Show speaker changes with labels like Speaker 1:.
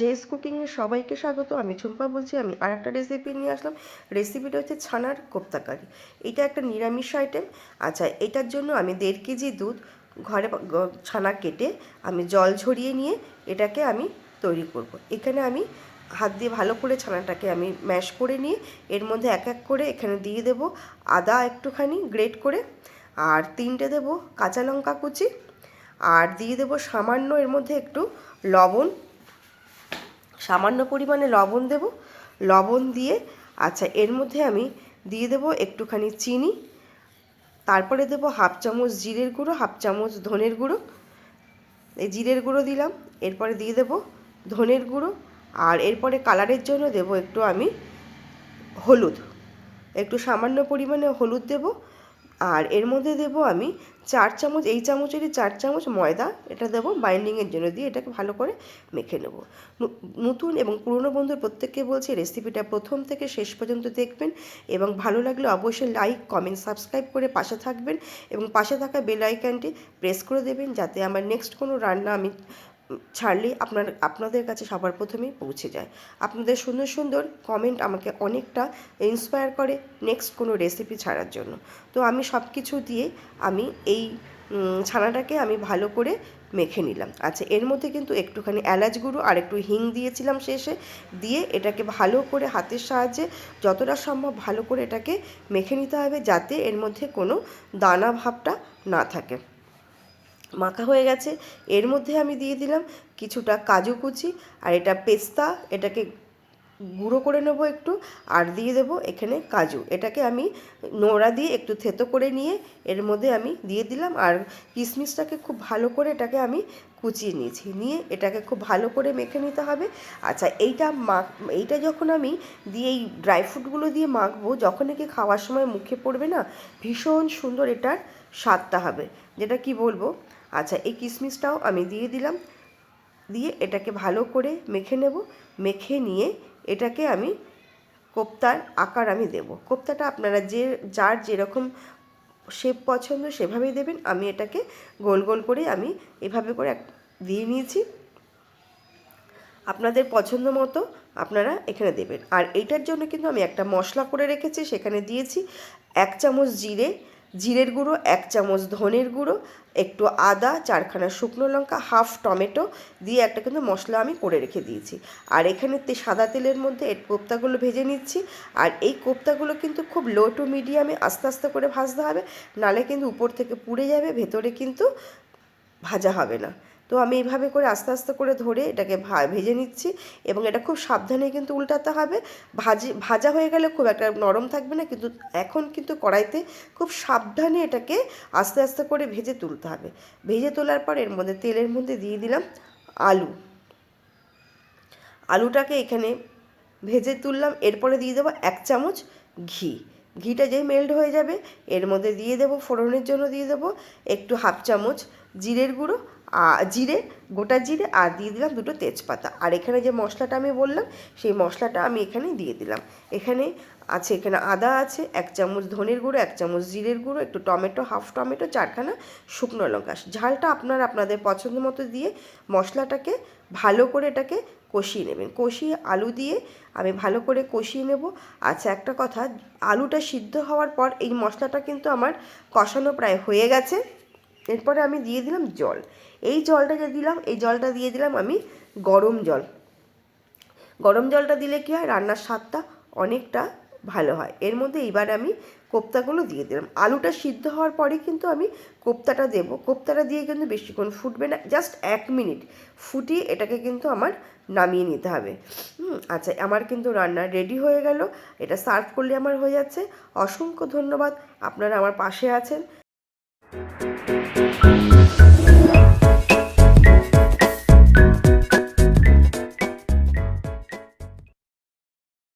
Speaker 1: JS কুকিংয়ে সবাইকে স্বাগত। আমি ঝুম্পা বলছি, আমি আর একটা রেসিপি নিয়ে আসলাম। রেসিপিটা হচ্ছে ছানার কোপ্তাকারি এটা একটা নিরামিষ আইটেম আচ্ছা এটার জন্য আমি দেড় কেজি দুধ ঘরে ছানা কেটে আমি জল ঝরিয়ে নিয়ে এটাকে আমি তৈরি করব। এখানে আমি হাত দিয়ে ভালো করে ছানাটাকে আমি ম্যাশ করে নিয়ে এর মধ্যে এক এক করে এখানে দিয়ে দেব আদা একটুখানি গ্রেট করে, আর তিনটে দেব কাঁচা লঙ্কা কুচি, আর দিয়ে দেব সামান্য এর মধ্যে একটু লবণ সামান্য পরিমাণে লবণ দেব। লবণ দিয়ে আচ্ছা এর মধ্যে আমি দিয়ে দেব একটুখানি চিনি। তারপরে দেব হাফ চামচ জিরের গুঁড়ো, হাফ চামচ ধনের গুঁড়ো। এই জিরের গুঁড়ো দিলাম, এরপরে দিয়ে দেব ধনের গুঁড়ো। আর এরপরে কালারের জন্য দেব একটু আমি হলুদ। একটু সামান্য পরিমাণে হলুদ দেব আর এর মধ্যে দেব আমি চার চামচ, এই চামচেরই চার চামচ ময়দা, এটা দেবো বাইন্ডিংয়ের জন্য দিয়ে এটাকে ভালো করে মেখে নেব। নতুন এবং পুরনো বন্ধুর প্রত্যেককে বলছি রেসিপিটা প্রথম থেকে শেষ পর্যন্ত দেখবেন এবং ভালো লাগলে অবশ্যই লাইক কমেন্ট সাবস্ক্রাইব করে পাশে থাকবেন এবং পাশে থাকা বেল আইকনটি প্রেস করে দেবেন যাতে আমার নেক্সট কোনো রান্না আমি উম, ছাড়লেই আপনার আপনাদের কাছে সবার প্রথমেই পৌঁছে যায়। আপনাদের সুন্দর সুন্দর কমেন্ট আমাকে অনেকটা ইন্সপায়ার করে নেক্সট কোনো রেসিপি ছাড়ার জন্য। তো আমি সব কিছু দিয়ে আমি এই ছানাটাকে আমি ভালো করে মেখে নিলাম। আচ্ছা এর মধ্যে কিন্তু একটুখানি এলাচ গুঁড়ো আর একটু হিং দিয়েছিলাম শেষে। দিয়ে এটাকে ভালো করে হাতের সাহায্যে যতটা সম্ভব ভালো করে এটাকে মেখে নিতে হবে যাতে এর মধ্যে কোনো দানা ভাবটা না থাকে। মাখা হয়ে গেছে। এর মধ্যে আমি দিয়ে দিলাম কিছুটা কাজু কুচি আর এটা পেস্তা, এটাকে গুঁড়ো করে নেব একটু আর দিয়ে দেবো এখানে কাজু। এটাকে আমি নোড়া দিয়ে একটু থেতো করে নিয়ে এর মধ্যে আমি দিয়ে দিলাম আর কিশমিশটাকে খুব ভালো করে এটাকে আমি কুচিয়ে নিয়েছি। নিয়ে এটাকে খুব ভালো করে মেখে নিতে হবে। আচ্ছা এইটা মাখ এইটা যখন আমি দিয়ে এই ড্রাই ফ্রুটগুলো দিয়ে মাখবো যখন একে খাওয়ার সময় মুখে পড়বে না, ভীষণ সুন্দর এটার স্বাদটা হবে। যেটা কি বলব? আচ্ছা এই কিশমিশটাও আমি দিয়ে দিলাম। দিয়ে এটাকে ভালো করে মেখে নেব। মেখে নিয়ে এটাকে আমি কোপ্তার আকার আমি দেব। কোপ্তাটা আপনারা যে, যার যেরকম শেপ পছন্দ সেভাবেই দেবেন। আমি এটাকে গোল গোল করে আমি এভাবে করে দিয়ে নিয়েছি। আপনাদের পছন্দ মতো আপনারা এখানে দেবেন। আর এইটার জন্য কিন্তু আমি একটা মশলা করে রেখেছি, সেখানে দিয়েছি এক চামচ জিরে জিরের গুঁড়ো, এক চামচ ধনের গুঁড়ো, একটু আদা, চারখানা শুকনো লঙ্কা, হাফ টমেটো দিয়ে একটা কিন্তু মশলা আমি করে রেখে দিয়েছি। আর এখানে তে সাদা তেলের মধ্যে এর কোপ্তাগুলো ভেজে নিচ্ছি। আর এই কোপ্তাগুলো কিন্তু খুব লো টু মিডিয়ামে আস্তে আস্তে করে ভাজতে হবে, নালে কিন্তু উপর থেকে পুড়ে যাবে, ভেতরে কিন্তু ভাজা হবে না। তো আমি এইভাবে করে আস্তে আস্তে করে ধরে এটাকে ভেজে নিচ্ছি এবং এটা খুব সাবধানে কিন্তু উল্টাতে হবে। ভাজি, ভাজা হয়ে গেলে খুব একটা নরম থাকবে না কিন্তু এখন কিন্তু কড়াইতে খুব সাবধানে এটাকে আস্তে আস্তে করে ভেজে তুলতে হবে। ভেজে তোলার পর এর মধ্যে, তেলের মধ্যে দিয়ে দিলাম আলু। আলুটাকে এখানে ভেজে তুললাম। এরপরে দিয়ে দেবো এক চামচ ঘি। ঘিটা যেই মেল্ট হয়ে যাবে, এর মধ্যে দিয়ে দেবো, ফোড়নের জন্য দিয়ে দেবো একটু হাফ চামচ জিরের গুঁড়ো জিরে, গোটা জিরে আর দিয়ে দিলাম দুটো তেজপাতা। আর এখানে যে মশলাটা আমি বললাম, সেই মশলাটা আমি এখানে দিয়ে দিলাম। এখানে আছে, এখানে আদা আছে, এক চামচ ধনের গুঁড়ো, এক চামচ জিরের গুঁড়ো, একটু টমেটো, হাফ টমেটো, চারখানা শুকনো লঙ্কা। ঝালটা আপনার আপনাদের পছন্দ মতো দিয়ে মশলাটাকে ভালো করে এটাকে কষিয়ে নেবেন। কষিয়ে আলু দিয়ে আমি ভালো করে কষিয়ে নেব। আচ্ছা একটা কথা, আলুটা সিদ্ধ হওয়ার পর এই মশলাটা কিন্তু আমার কষানো প্রায় হয়ে গেছে। এরপরে আমি দিয়ে দিলাম জল। এই জলটা যে দিলাম, এই জলটা দিয়ে দিলাম আমি গরম জল। গরম জলটা দিলে কী হয়? রান্নার স্বাদটা অনেকটা ভালো হয়। এর মধ্যে এবার আমি কোপ্তাগুলো দিয়ে দিলাম। আলুটা সিদ্ধ হওয়ার পরে কিন্তু আমি কোপ্তাটা দেবো। কোপ্তাটা দিয়ে কিন্তু বেশিক্ষণ ফুটবে না। জাস্ট এক মিনিট ফুটিয়ে এটাকে কিন্তু আমার নামিয়ে নিতে হবে। আচ্ছা আমার কিন্তু রান্না রেডি হয়ে গেল। এটা সার্ভ করলে আমার হয়ে যাচ্ছে। অসংখ্য ধন্যবাদ। আপনারা আমার পাশে আছেন।